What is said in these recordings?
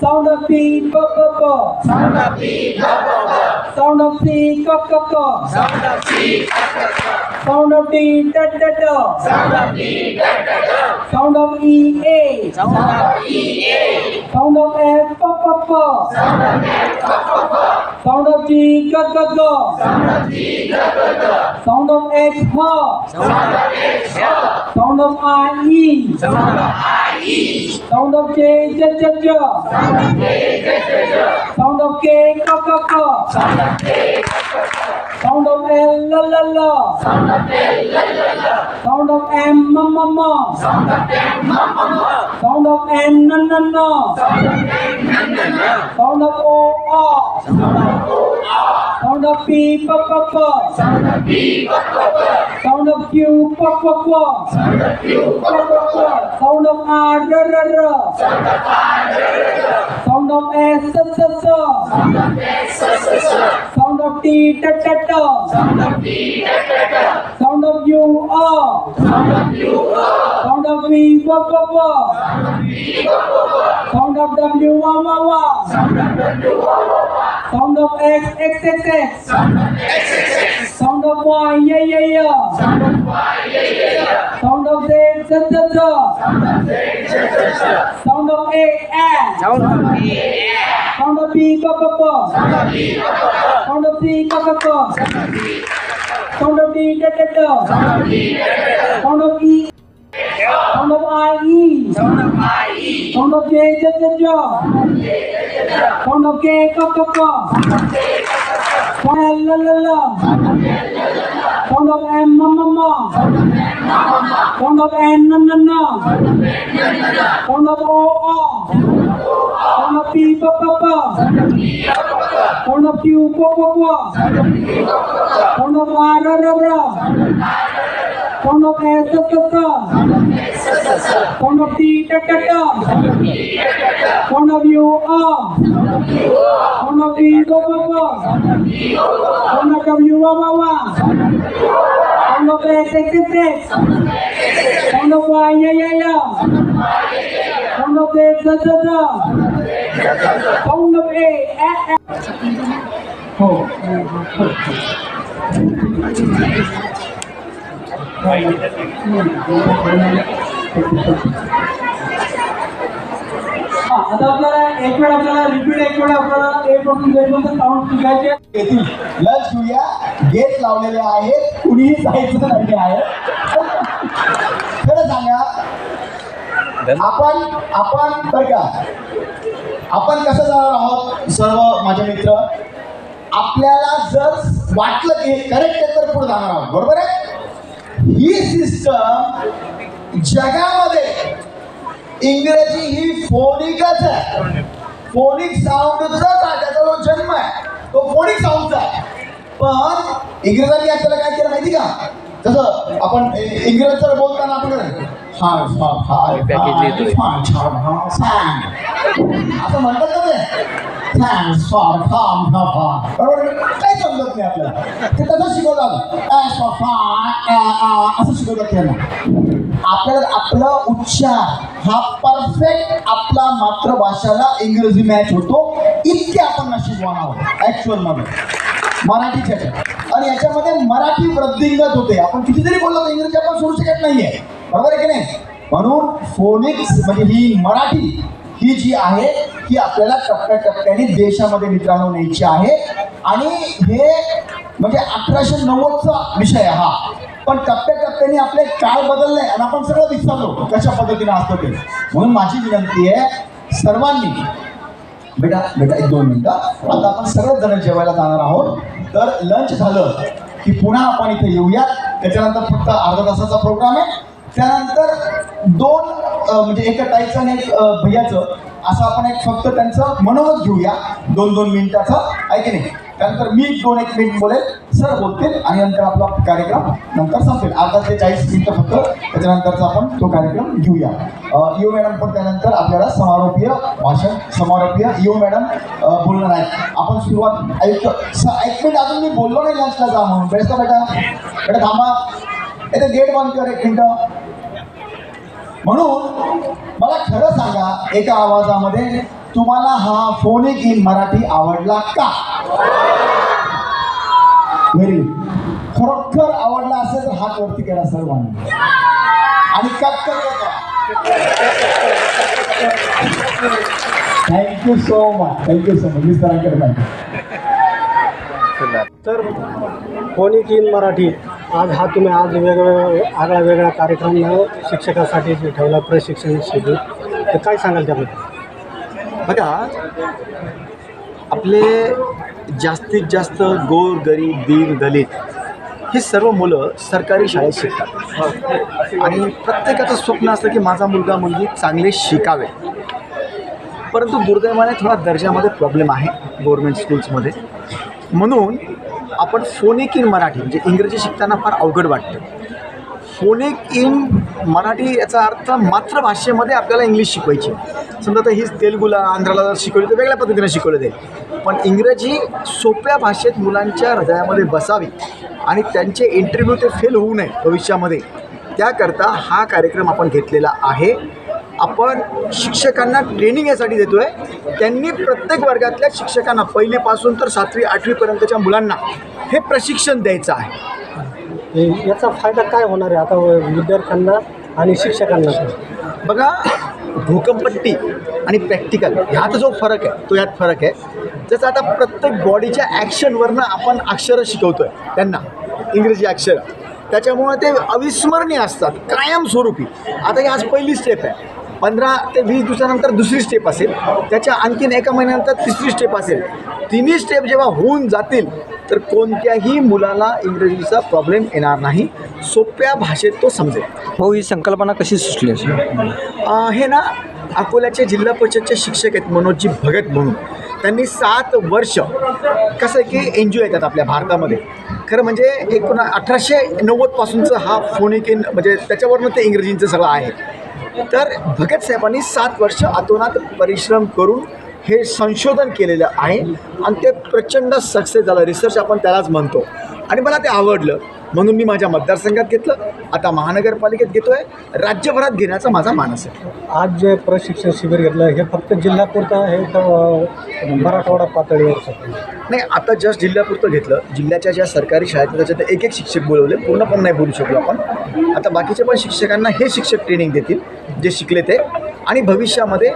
Sound of feet, pop, pop, pop. Sound of feet, pop, pop, pop. Sound of feet, pop, pop, pop. Sound of feet, pop, pop, pop. Sound of feet, da, da, da. Sound of feet, da, da, da. Sound of E, A. Sound of E, A. Sound of F, pop, pop, pop. Sound of F, pop, pop, pop. Sound of G, ga, ga, ga. Sound of G, ga, ga, ga. Sound of H, ha. Sound of H, ha. Sound of I, E. Sound of I, Sound of K, J, J, J. Sound of Sound of K, K, K, Sound of K, K, K. Sound of L, L, L, L. Sound of L, L, L, Sound of M, M, M, M. Sound of M, M, M, Sound of N, N, N, N. Sound of N, N, N, Sound of O, Sound of O, O. Sound of P, pop, pop, pop. Sound of P, pop, pop, pop. Sound of Q, pop, pop, pop. Sound of Q, pop, pop, pop. Sound of R, r, r, r. Sound of R, r, r. Sound of S, s, s, s. Sound of S, s, s, s. Sound of T, t, t, t. Sound of T, t, t, t. Sound of U, O. Sound of U, O. Sound of V, pop, pop, pop. Sound of V, pop, pop, pop. Sound of W, wa, wa, wa. Sound of W, wa, wa, wa. Sound of X, X, X, X. V व व व sound of W व व व sound of X X X X sound of Y य य य sound of Z झ झ झ साऊंड ऑफ ए ऍ साऊंड ऑफ बी क प प साऊंड ऑफ सी क क क साऊंड ऑफ डी ट ट ट sound of E sound of I E sound of J ज ज ज साऊंड ऑफ के क क क साऊंड ल ल ल साऊंड ऑफ एम म म म साऊंड ऑफ एन न न न साऊंड ऑफ ओ अ साऊंड ऑफ पी प प प साऊंड ऑफ क्यू प Con lơ lơ lơ. Con đọc em mơ mơ mơ. Con đọc em nơ nơ nơ. Con đọc ô ô. Con đọc pi bơ bơ bơ. Con Ponopne sasasa. Ponopti takata. Ponopiu a. Ponopi gobapa. Ponokaviu wawawa. Ponope tekete. Ponopa One of sasasa. Ponope a a. Oh, oh, oh. आता आपल्याला एक वेळ आपल्याला repeat एक वेळ आपल्याला ए पासून Z sound शिकायचे येतील लस घेऊया गेट लावलेले आहेत कुणीही जायचं नाही आहे खरं सांगा आपण आपण बरं का? आपण कसं जाणार आहोत? सर्व माझे मित्र आपल्याला जर वाटलं की करेक्ट आहे तर पुढे जाणार आहोत बरोबर आहे? ही सिस्टम जगामध्ये इंग्रजी ही फोनिकच आहे. फोनिक साऊंडचाच आहे त्याचा जो जन्म आहे तो फोनिक साऊंडचा आहे. पण इंग्रजांनी आपल्याला काय केलं माहिती का? जसं आपण इंग्रज जर बोलताना आपण. असं म्हणतात ना ते. Thanks for come, ha, बरोबर. आहे? काही समजत नाही आपल्याला. ते तसं शिकवतात? As for fun, असं शिकवतात त्यांना. आपल्याला आपला उच्चार हा परफेक्ट आपला मातृभाषाला इंग्रजी मॅच होतो. इतके आपण नशीबवान आहोत ऍक्च्युअलमध्ये. मराठीच्या ह्याच्यात. आणि याच्यामध्ये मराठी वृद्धिंगत होते. आपण कितीतरी बोललो तर इंग्रजी आपण सोडू शकत नाहीये. बरोबर आहे की नाही? म्हणून फोनिक्स म्हणजे ही मराठी ही जी आहे ही आपल्याला टप्प्याटप्प्याने देशामध्ये मित्रांनो न्यायची आहे. आणि हे म्हणजे अठराशे नव्वदचा विषय आहे हा. पण टप्प्याटप्प्याने आपले काळ बदलले आणि आपण सगळं विसरलो कशा पद्धतीने असतं ते. म्हणून माझी विनंती आहे सर्वांनी बेटा बेटा एक दोन मिनटं. आता आपण सगळेच जण जेवायला जाणार आहोत. तर लंच झालं की पुन्हा आपण इथे येऊयात. त्याच्यानंतर फक्त अर्धा तासाचा प्रोग्राम आहे. त्यानंतर दोन म्हणजे एक ताईचं आणि एक भैयाचं. असं आपण एक फक्त त्यांचं मनोगत घेऊया. दोन दोन मिनिटाचं. आहे की नाही? त्यानंतर मी दोन एक मिनिट बोलेल. सर बोलतील आणि नंतर आपला कार्यक्रम नंतर संपेल. आता ते चाळीस मिनिटं फक्त. त्याच्यानंतरचा आपण तो कार्यक्रम घेऊया. यो यू मॅडम पण त्यानंतर आपल्याला समारोपीय भाषण समारोपीय यू मॅडम बोलणार आहेत. आपण सुरुवात ऐक स- एक मिनिट अजून मी बोललो नाही लंचला जा म्हणून. बेस्ट बेटा. बेटा थांबा. इथे गेट बंद कर एक मिनटं. म्हणून मला खरं सांगा एका आवाजामध्ये तुम्हाला हा फोनिक इन मराठी आवडला का? व्हेरी खरोखर आवडला असेल तर हात वरती करा सर्वांनी आणि cut thank you so much thank you so much मिस्टरांकडे thank you तर फोनिक इन मराठी. आज हा तुम्ही आज वेगवेगळा आगळा वेगळा कार्यक्रम शिक्षकासाठी जे ठेवला प्रशिक्षण शिबिर तर काय सांगाल त्याबद्दल? बघा आपले जास्तीत जास्त गोर गरीब दीन दलित हे सर्व मुलं सरकारी शाळेत शिकतात. आणि प्रत्येकाचं स्वप्न असतं की माझा मुलगा मुलगी चांगले शिकावे. परंतु दुर्दैवाने थोडा दर्जामध्ये प्रॉब्लेम आहे गव्हर्मेंट स्कूल्समध्ये म्हणून आपण फोनिक इन मराठी म्हणजे इंग्रजी शिकताना फार अवघड वाटतं. फोनिक इन मराठी याचा अर्थ मातृभाषेमध्ये आपल्याला इंग्लिश शिकवायची. समजा तर हीच तेलगुला आंध्राला जर शिकवली तर वेगळ्या पद्धतीने शिकवलं जाईल. पण इंग्रजी सोप्या भाषेत मुलांच्या हृदयामध्ये बसावी आणि त्यांचे इंटरव्ह्यू ते फेल होऊ नये भविष्यामध्ये. त्याकरता हा कार्यक्रम आपण घेतलेला आहे. आपण शिक्षकांना ट्रेनिंग यासाठी देतो आहे त्यांनी प्रत्येक वर्गातल्या शिक्षकांना पहिलीपासून तर सातवी आठवीपर्यंतच्या मुलांना हे प्रशिक्षण द्यायचं आहे. याचा फायदा काय होणार आहे आता विद्यार्थ्यांना आणि शिक्षकांना? बघा भूकंपट्टी आणि प्रॅक्टिकल ह्यात जो फरक आहे तो यात फरक आहे. जसं आता प्रत्येक बॉडीच्या ॲक्शनवरनं आपण अक्षरं शिकवतो आहे त्यांना इंग्रजी अक्षरं. त्याच्यामुळं ते अविस्मरणीय असतात कायमस्वरूपी. आता ही आज पहिली स्टेप आहे. पंधरा ते वीस दिवसानंतर दुसरी स्टेप असेल. त्याच्या आणखीन एका महिन्यानंतर तिसरी स्टेप असेल. तिन्ही स्टेप जेव्हा होऊन जातील तर कोणत्याही मुलाला इंग्रजीचा प्रॉब्लेम येणार नाही. सोप्या भाषेत तो समजेल. हो ही संकल्पना कशी सुचली हे ना अकोल्याचे जिल्हा परिषदचे शिक्षक आहेत मनोजजी भगत म्हणून. त्यांनी सात वर्ष कसं आहे की एन जी ओ येतात आपल्या भारतामध्ये. खरं म्हणजे एकोणा अठराशे नव्वदपासूनचं हा फोनिक इन म्हणजे त्याच्यावरनं ते इंग्रजींचं सगळं आहे. तर भगतसाहेबांनी सात वर्ष अतोनात परिश्रम करून हे संशोधन केलेलं आहे आणि ते प्रचंड सक्सेस झालं. रिसर्च आपण त्यालाच म्हणतो. आणि मला ते आवडलं. म्हणून मी माझ्या मतदारसंघात घेतलं. आता महानगरपालिकेत घेतो आहे राज्यभरात घेण्याचा माझा मानस आहे. आज जे प्रशिक्षण शिबिर घेतलं हे फक्त जिल्ह्यापुरतं अ, मराठवाडा पातळीवर नाही आता जस्ट जिल्ह्यापुरतं घेतलं. जिल्ह्याच्या ज्या सरकारी शाळेत त्याच्यात एक एक शिक्षक बोलवले. पूर्ण पण नाही बोलू शकलो आपण. आता बाकीच्या पण शिक्षकांना हे शिक्षक ट्रेनिंग देतील जे शिकले ते. आणि भविष्यामध्ये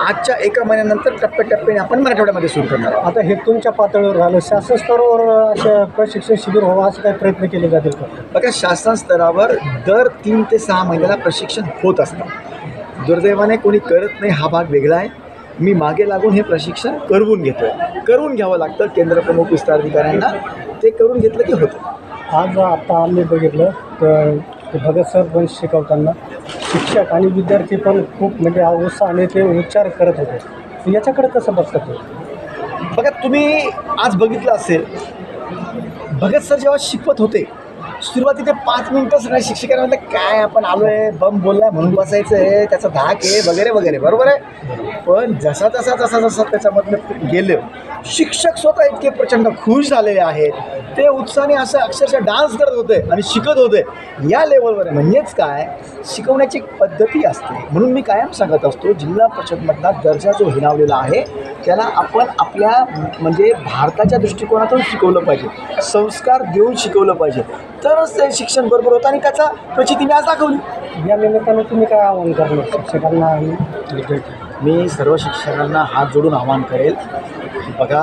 आजच्या एका महिन्यानंतर टप्प्याटप्प्याने आपण मराठवाड्यामध्ये सुरू करणार आता हे तुमच्या पातळीवर झालं शासन स्तरावर अशा प्रशिक्षण शिबिर व्हावं असं काही प्रयत्न केले जातील बघा शासन स्तरावर दर तीन ते सहा महिन्याला प्रशिक्षण होत असतं. दुर्दैवाने कोणी करत नाही हा भाग वेगळा आहे. मी मागे लागून हे प्रशिक्षण करवून घेतो आहे करून घ्यावं लागतं केंद्र प्रमुख विस्तार अधिकाऱ्यांना. ते करून घेतलं की होतं. आज आता आम्ही बघितलं तर ते भगत सर पण शिकवताना शिक्षक आणि विद्यार्थी पण खूप म्हणजे उत्साहाने ते उच्चार करत होते. याच्याकडे कसं बघतात बघा तुम्ही आज बघितलं असेल भगत सर जेव्हा शिकवत होते सुरुवातीचे पाच मिनटं सगळ्या शिक्षकांना म्हटलं काय आपण आलो आहे बम बोललाय म्हणून बसायचं आहे त्याचा धाक आहे वगैरे वगैरे. बरोबर आहे? पण जसा जसा जसा जसा त्याच्यामधलं गेलं. शिक्षक स्वतः इतके प्रचंड खुश झालेले आहेत. ते उत्साहाने असं अक्षरशः डान्स करत होते आणि शिकत होते. या लेवलवर आहे. म्हणजेच काय? शिकवण्याची पद्धती असते. म्हणून मी कायम सांगत असतो जिल्हा परिषदमधला दर्जा जो हिनावलेला आहे त्याला आपण आपल्या म्हणजे भारताच्या दृष्टिकोनातून शिकवलं पाहिजे. संस्कार देऊन शिकवलं पाहिजे. तरच ते शिक्षण बरोबर होतं आणि त्याचा प्रचिती मी आज दाखवली. या निमित्तानं तुम्ही काय आवाहन करणार? शिक्षकांना आणि मी सर्व शिक्षकांना हात जोडून आवाहन करेल. बघा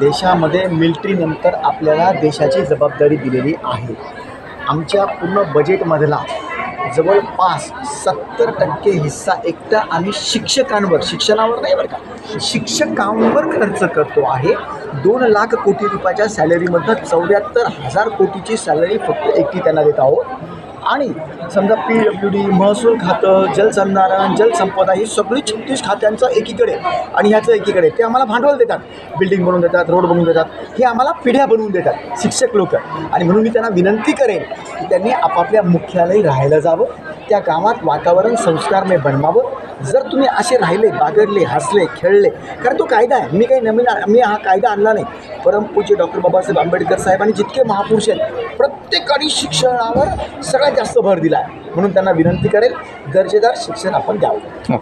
देशामध्ये मिलिटरीनंतर आपल्याला देशाची जबाबदारी दिलेली आहे. आमच्या पूर्ण बजेटमधला जवळपास सत्तर टक्के हिस्सा एकटा आम्ही शिक्षकांवर शिक्षणावर नाही बरं का? शिक्षकांवर खर्च करतो आहे. दोन लाख कोटी रुपयाच्या सॅलरीमधनं चौऱ्याहत्तर हजार कोटीची सॅलरी फक्त एकटी त्यांना देत आहोत. आणि समजा पी डब्ल्यू डी महसूल खातं जलसंधारण जलसंपदा ही सगळी छत्तीस खात्यांचं एकीकडे आणि ह्याचं एकीकडे. ते आम्हाला भांडवल देतात. बिल्डिंग बनवून देतात रोड बनवून देतात. हे आम्हाला पिढ्या बनवून देतात शिक्षक लोक. आणि म्हणून मी त्यांना विनंती करेन की त्यांनी आपापल्या मुख्यालयी राहायला जावं. त्या गावात वातावरण संस्कारमय बनवावं. जर तुम्ही असे राहिले बागडले हसले खेळले कारण तो कायदा आहे. मी काही नवीन मी हा कायदा आणला नाही. परमपूज्य डॉक्टर बाबासाहेब आंबेडकर साहेबांनी जितके महापुरुष आहेत प्रत्येकाने शिक्षणावर सगळ्यात जास्त भर दिला आहे. म्हणून त्यांना विनंती करेल दर्जेदार शिक्षण आपण द्यावं.